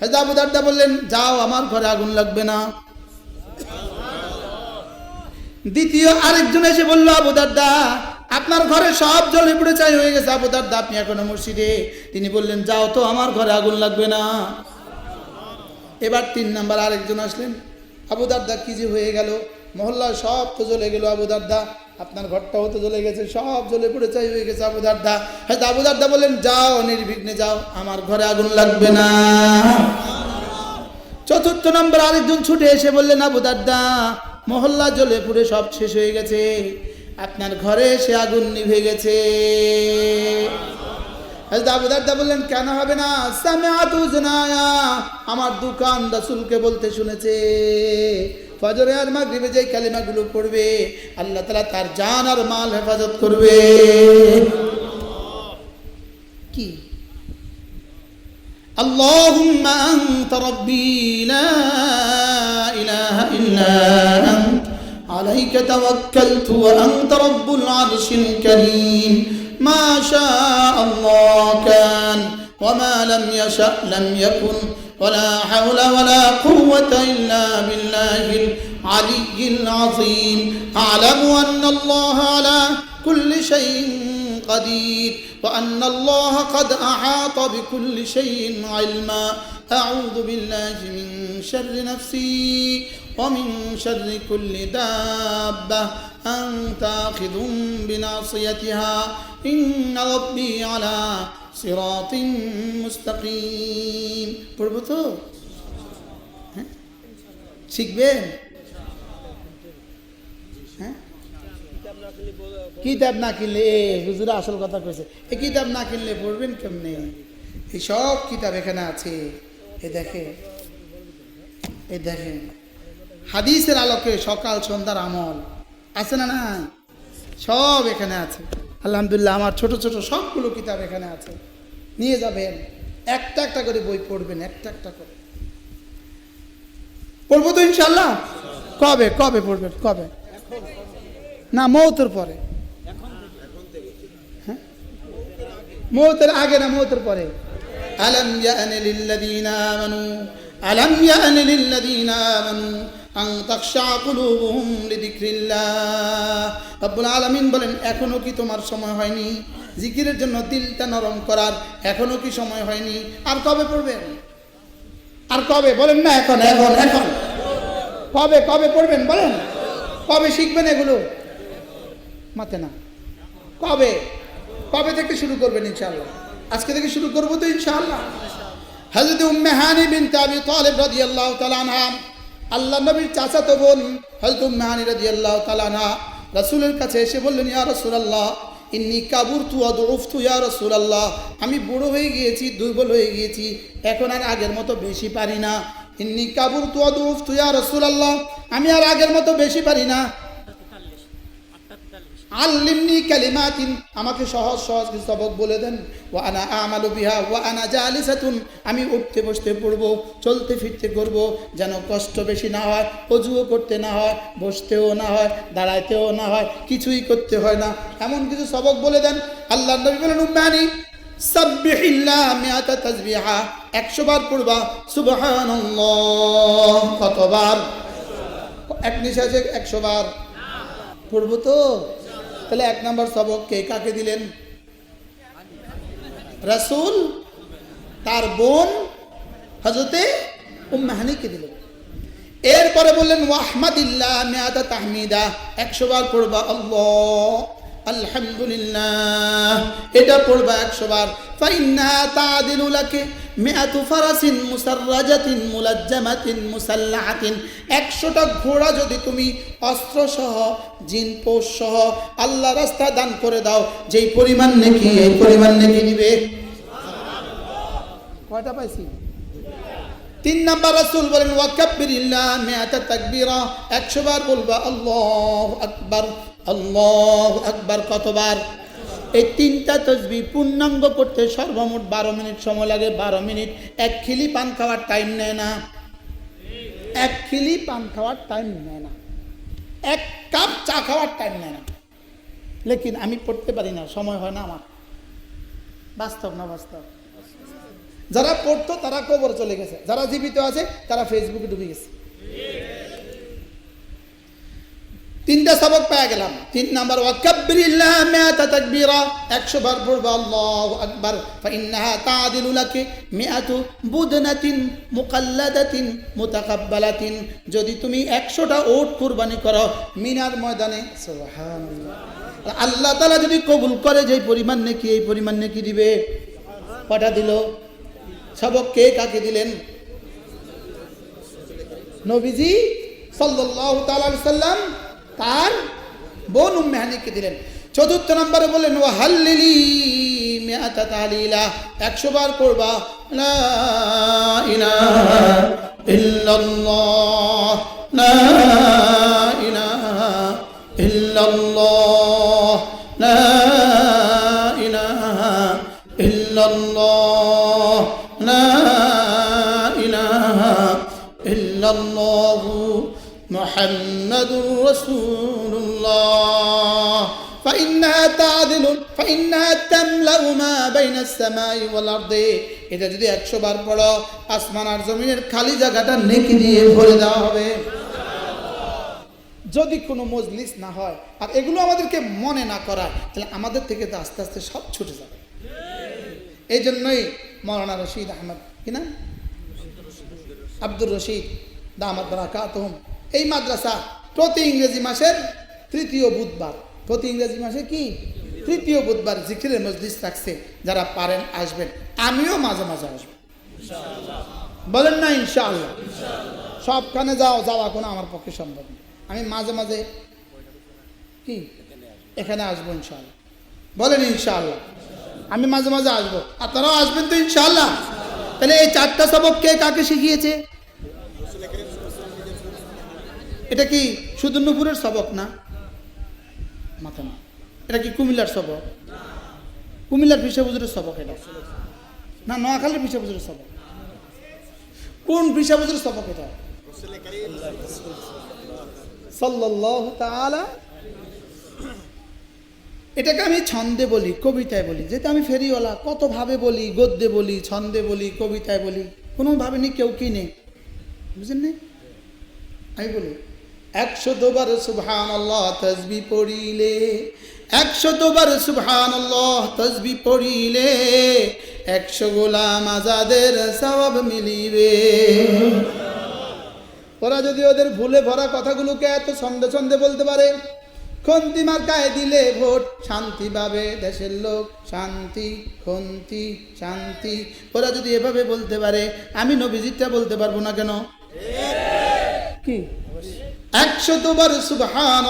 আবু দারদা বললেন, যাও, আমার ঘরে আগুন লাগবে না। দ্বিতীয় আরেকজন এসে বলল, আবু দারদা আপনার ঘরে সব জলে পুড়ে চাই হয়ে গেছে। আবু দারদা আপনি এখনও মসজিদে? তিনি বললেন, যাও তো, আমার ঘরে আগুন লাগবে না। এবার তিন নাম্বার আরেকজন আসলেন, আবু দারদা কি যে হয়ে গেল? মহল্লা সব তো জ্বলে গেল, আবু দারদা আপনার ঘরটাও তো জ্বলে গেছে, সব জ্বলে পড়ে চাই হয়ে গেছে আবু দারদা। হয়তো আবু দারদা বললেন, যাও, নির্বিঘ্নে যাও, আমার ঘরে আগুন লাগবে না। চতুর্থ নম্বর আরেকজন ছুটে এসে বললেন, আবু দারদা, মহল্লা জ্বলে পুড়ে সব শেষ হয়ে গেছে। আপনার ঘরে সে আগুন নিভে গেছে। হযরত আবু দারদা বললেন, কেন হবে না? আমার দোকান রাসূলকে বলতে শুনেছে। ফজরে আর মাগরিবে যেই কালিমাগুলো পড়বে আল্লাহ তাআলা তার জান আর মাল হেফাজত করবে কি اللهم أنت ربي لا إله إلا أنت عليك توكلت وأنت رب العرش الكريم ما شاء الله كان وما لم يشأ لم يكن ولا حول ولا قوة إلا بالله العلي العظيم. أعلم أن الله على كل شيء قدير وأن الله قد أحاط بكل شيء علما. أعوذ بالله من شر نفسي ومن شر كل دابة أنت آخذ بناصيتها إن ربي على صراط مستقيم পড়বো তো হ্যাঁ শিখবেন হ্যাঁ কিতাব না কিনলে এ হুজুরা আসল কথা কইছে এই কিতাব না কিনলে পড়বেন কেমনে এই সব কিতাব এখানে আছে এ দেখে এ দেখেন। হাদিসের আলোকে সকাল সন্ধ্যার আমল, আছে না না সব এখানে আছে। আলহামদুলিল্লাহ, আমার ছোট ছোট সবগুলো কিতাব এখানে আছে। নিয়ে যাবেন, একটা একটা করে বই পড়বেন, একটা একটা করে। পড়ব তো ইনশাল্লাহ কবে কবে পড়বেন, কবে? না, মৌতের পরে। হ্যাঁ? মৌতের আগে না মৌতের পরে? আলম ইয়ানি লিল্লাযীনা আমানু আলম ইয়ানি লিল্লাযীনা আমানু আন তাখশা কুলুবুহুম লিযিকরিল্লাহ রব্বুল আলামিন বলেন, এখনও কি তোমার সময় হয়নি? জিকিরের জন্য দিলটা নরম করার এখনও কি সময় হয়নি? আর কবে পড়বেন? আর কবে? বলেন না, এখন এখন এখন। কবে কবে পড়বেন? বলেন। কবে শিখবেন এগুলো? মাতে না। কবে? কবে থেকে শুরু করবেন, ইনশাআল্লাহ? আজকে থেকে শুরু করব তো ইনশাআল্লাহ। হযরত উম্মে হানি বিনতে আবি তালিব রাদিয়াল্লাহু তাআলা আনহা আল্লাহ নবীর চাচাতো বোন হযরত উম্মে হানি রাদিয়াল্লাহু তাআলা আনহা রাসূলের কাছে এসে বললেন, ইয়া রাসূলুল্লাহ, ইন্নি কাবুরতু ওয়া দুউফতু, ইয়া রাসূলুল্লাহ, আমি বুড়ো হয়ে গিয়েছি, দুর্বল হয়ে গিয়েছি, এখন আর আগের মতো বেশি পারি না। ইন্নি কাবুরতু ওয়া দুউফতু, ইয়া রাসূলুল্লাহ, আমি আর আগের মতো বেশি পারি না। আল্লিমনি কালিমাতিন, আমাকে সহজ সহজ কিছু সবক বলে দেন। ও আনা আমালু বিহা ও আনা জালিসাতুন, আমি উঠতে বসতে পড়ব, চলতে ফিরতে করব, যেন কষ্ট বেশি না হয়, অজুও করতে না হয়, বসতেও না হয়, দাঁড়াইতেও না হয়, কিছুই করতে হয় না। এমন কিছু সবক বলে দেন। আল্লাহ নবী বলেন, উম্মানি 100 বার পড়বা, সুবহানাল্লাহ, কতবার? এক নিঃশ্বাসে 100 বার। পড়ব তো? তাহলে এক নম্বর সবক কে? কাকে দিলেন? রাসূল, তার বোন হজরতে উম্মাহানিকে দিলেন। এরপরে বললেন ওয়াহমাদিল্লাহ মেয়াদা তাহমিদা। একশো বার পড়বা, আল্লাহ, আলহামদুলিল্লাহ। এটা পড়বা একশো বার। মিআতু ফারাসিন, মুসাররাজাতিন, মুলাজ্জামাতিন, মুসাল্লাহাতিন। একশোটা ঘোড়া যদি তুমি অস্ত্র সহ জিন পোষ সহ আল্লাহ রাস্তা দান করে দাও, যেই পরিমাণ নেকি, এই পরিমাণ নেকি নিবে। কয়টা পাইছি? তিন নাম্বার রাসূল বলেন, ওয়াকাব্বিরিল্লাহ মিআতা তাকবীরা। 100 বার বলবা, আল্লাহু আকবার আল্লাহু আকবার। কতবার? এই তিনটা তসবি পূর্ণাঙ্গ করতে সর্বমোট বারো মিনিট সময় লাগে, বারো মিনিট। এক খিলি পান খাওয়ার টাইম নেয় না। এক খিলি পান খাওয়ার টাইম নেয় না। এক কাপ চা খাওয়ার টাইম নেয় না। লেকিন আমি পড়তে পারি না, সময় হয় না আমার। বাস্তব না বাস্তব? যারা পড়তো তারা কবর চলে গেছে। যারা জীবিত আছে, তারা ফেসবুকে ডুবে গেছে। তিনটা সবক পেয়ে গেলাম। তিন নাম্বার, ওয়াকাব্বিরিল্লাহ মিআতা তাকবীরা। 100 বার পড়বে, আল্লাহু আকবার। ফাইন্নাহা তাআদিলু লাকি মিআতু বুদনাতিন মুকাল্লাদাতিন মুতাকাব্বালাতিন। যদি তুমি 100টা ওট কুরবানি করো মিনার ময়দানে, সুবহানাল্লাহ। আল্লাহ তাআলা যদি কবুল করে যে পরিমাণ নাকি, এই পরিমাণ নাকি দিবে। কটা দিল? সবক কে কাকে দিলেন? নবীজি সাল্লাল্লাহু তাআলা সাল্লাম তার বোন উম্মে হানিকে দিলেন। চতুর্থ নম্বরে বললেন ও হাল্লিলি মিয়াতা একশো বার করবা লা ইলাহা ইল্লাল্লাহ, লা ইলাহা محمد رسول الله فإنها تعدل فإنها تملأ ما بين السماء والأرض এটা যদি একশো বার পড়ো আসমান আর জমিনের খালি জায়গাটা নেকি দিয়ে ভরে দেওয়া হবে যদি কোনো মজলিস না হয় আর এগুলো আমাদেরকে মনে না করায় তাহলে আমাদের থেকে তো আস্তে আস্তে সব ছুটে যাবে এই জন্যই মৌলানা রশিদ আহমদ কিনা আব্দুর রশিদ দামাদ বারাকাতহুম এই মাদ্রাসা প্রতি ইংরেজি মাসের তৃতীয় বুধবার। প্রতি ইংরেজি মাসে কি? তৃতীয় বুধবার জিকিরের মজলিস রাখছে যারা পারেন আসবেন। আমিও মাঝে মাঝে আসব। বলেন না, ইনশাআল্লাহ। সবখানে যাও, যাওয়া কোনো আমার পক্ষে সম্ভব না। আমি মাঝে মাঝে কি? এখানে আসব ইনশাআল্লাহ। বলেন ইনশাআল্লাহ। আমি মাঝে মাঝে আসব। আপনারাও আসবেন তো ইনশাআল্লাহ। তাহলে এই চারটা সবক কে কাকে শিখিয়েছে? এটা কি শুধু নুপুরের সবক না? মাথা না এটা কি কুমিল্লার সবক? কুমিল্লার পিসা বুজুরের সবক এটা। না নোয়াখালীর পিসা বুজুরের সবক। কোন পিসা বুজুরের সবক এটা? তাআলা। এটাকে আমি ছন্দে বলি কবিতায় বলি। যেহেতু আমি ফেরিওয়ালা কত ভাবে বলি গদ্যে বলি ছন্দে বলি কবিতায় বলি কোনো ভাবে নি কেউ কি নেই? বুঝলেন আমি বলি একশো দুবার সুবহান আল্লাহ তসবি পড়িলে, একশো দুবার সুবহান আল্লাহ তসবি পড়িলে, একশো গোলাম আজাদের সবাব মিলিবে। ওরা যদি ওদের ভুলে ভরা কথাগুলোকে এত ছন্দে ছন্দে বলতে পারে, খন্তি মার্কায় দিলে ভোট শান্তি পাবে দেশের লোক, শান্তি, খন্তি, শান্তি। ওরা যদি এভাবে বলতে পারে, আমি নবীজিৎটা বলতে পারব না কেন? কি? একশো তোবার সুবহান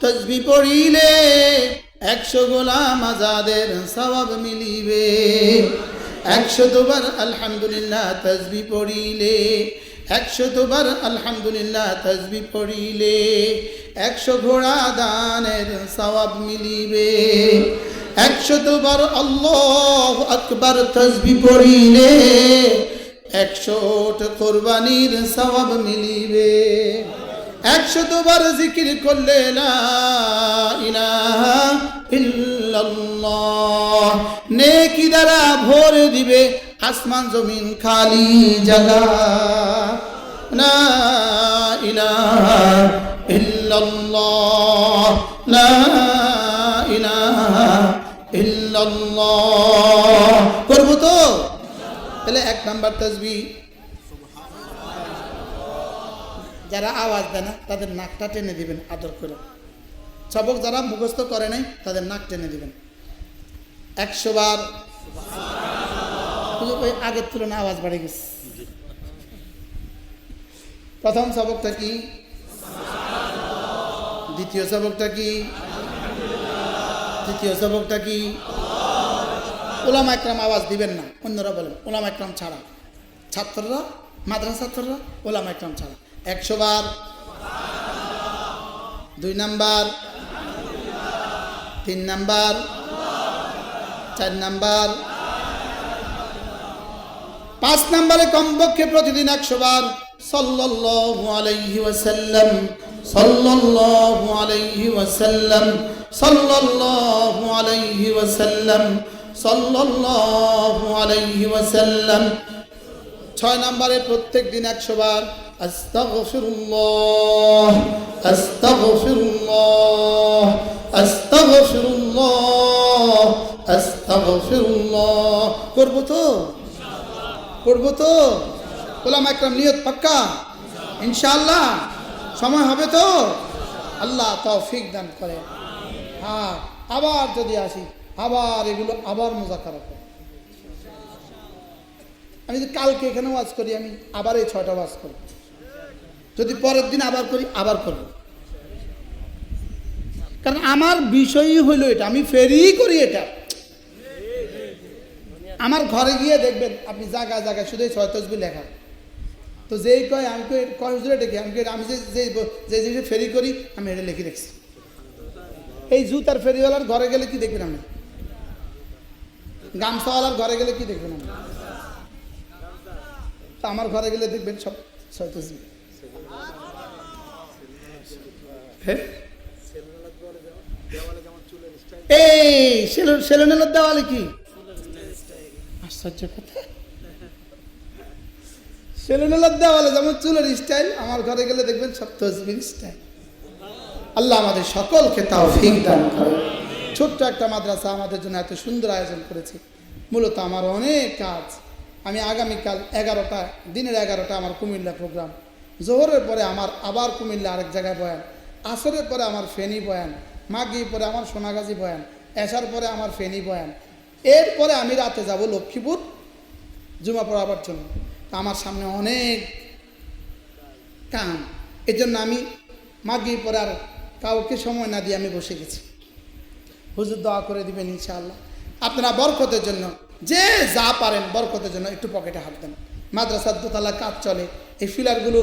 তসবি পড়িলে একশো গোলাম আজাদের সবাব মিলিবে। একশো তোবার আলহামদুলিল্লাহ তসবি পড়িলে, একশো তোবার আলহামদুলিল্লাহ তসবি পড়িলে একশো ঘোড়া দানের সবাব মিলিবে। একশো তোবার আল্লাহ আকবার তসবি পড়িলে একশো কোরবানির সবাব মিলিবে। একশো দুবার জিকির করলে নেকি দ্বারা ভরে দিবে আসমান জমিন খালি জায়গা। না ইলাহা ইল্লাল্লাহ। লা ইলাহা করব তো তাহলে এক নাম্বার তসবি যারা আওয়াজ দেয় না, তাদের নাকটা টেনে দিবেন, আদর করে। সবক যারা মুখস্থ করে নাই, তাদের নাক টেনে দিবেন। একশো বার। ওই আগের তুলনায় আওয়াজ বাড়ে গেছে। প্রথম সবকটা কি? দ্বিতীয় সবকটা কি? তৃতীয় সবকটা কি? ওলামা একরাম আওয়াজ দিবেন না। অন্যরা বলেন ওলামা একরাম ছাড়া। ছাত্ররা, মাদ্রাসা ছাত্ররা ওলামা একরাম ছাড়া। একশো বার। দুই নাম্বার। তিন নাম্বার। চার নাম্বার। পাঁচ নাম্বারে কমপক্ষে প্রতিদিন একশো বার। সাল্লাল্লাহু আলাইহি ওয়াসাল্লাম। সাল্লাল্লাহু আলাইহি ওয়াসাল্লাম। সাল্লাল্লাহু আলাইহি ওয়াসাল্লাম। সাল্লাল্লাহু আলাইহি ওয়াসাল্লাম। ছয় নম্বরে প্রত্যেক দিন একশো বার, আস্তাগফিরুল্লাহ আস্তাগফিরুল্লাহ আস্তাগফিরুল্লাহ আস্তাগফিরুল্লাহ। করব তো? করব তো? গোলাম একরাম, নিয়ত পাক্কা? ইনশাআল্লাহ। সময় হবে তো? আল্লাহ তৌফিক দান করে হ্যাঁ আবার যদি আসি। আবার এগুলো আবার মোজাকারা করে। আমি যদি কালকে এখানে ওয়াজ করি, আমি আবার এই ছয়টা ওয়াজ করব। যদি পরের দিন আবার করি, আবার করব। কারণ আমার বিষয়ই হইল এটা, আমি ফেরি করি এটা। আমার ঘরে গিয়ে দেখবেন, আপনি জায়গায় জায়গায় শুধু ছয় তসবি লেখা। তো যেই কয়, আমি কয় হুজুরে ডেকে, আমি আমি যে যে জিনিসে ফেরি করি, আমি এটা লিখে রেখেছি। এই জুতার ফেরিওয়ালার ঘরে গেলে কি দেখবেন আপনি? গামছাওয়ালার ঘরে গেলে কি দেখবেন তা আমার ঘরে গেলে দেখবেন সব ছয় তসবি হ্যাঁ? এই সেলুনের দেওয়ালে কি? আশ্চর্য কথা। সেলুনের দেওয়ালে যেমন চুলের স্টাইল আমার ঘরে গেলে দেখবেন সব তসবির স্টাইল আল্লাহ আমাদের সকলকে তাও ফিক দান করে ছোট্ট একটা মাদ্রাসা আমাদের জন্য এত সুন্দর আয়োজন করেছে। মূলত আমার অনেক কাজ। আমি আগামীকাল এগারোটা, দিনের এগারোটা আমার কুমিল্লা প্রোগ্রাম জোহরের পরে আমার আবার কুমিল্লা আরেক জায়গায় বয়ান। আসরের পরে আমার ফেনী বয়ান। মাগি পরে আমার সোনাগাজী বয়ান। এসার পরে আমার ফেনী বয়ান। এরপরে আমি রাতে যাব লক্ষ্মীপুর জুমা পড়াবার জন্য। তা আমার সামনে অনেক কাম। এর জন্য আমি মাগি পরে আর কাউকে সময় না দিয়ে আমি বসে গেছি। হুজুর দোয়া করে দিবেন ইনশাআল্লাহ। আপনারা বরকতের জন্য, যে যা পারেন বরকতের জন্য একটু পকেটে হাঁটবেন মাদ্রাসার দোতলা কাজ চলে, এই ফিলারগুলো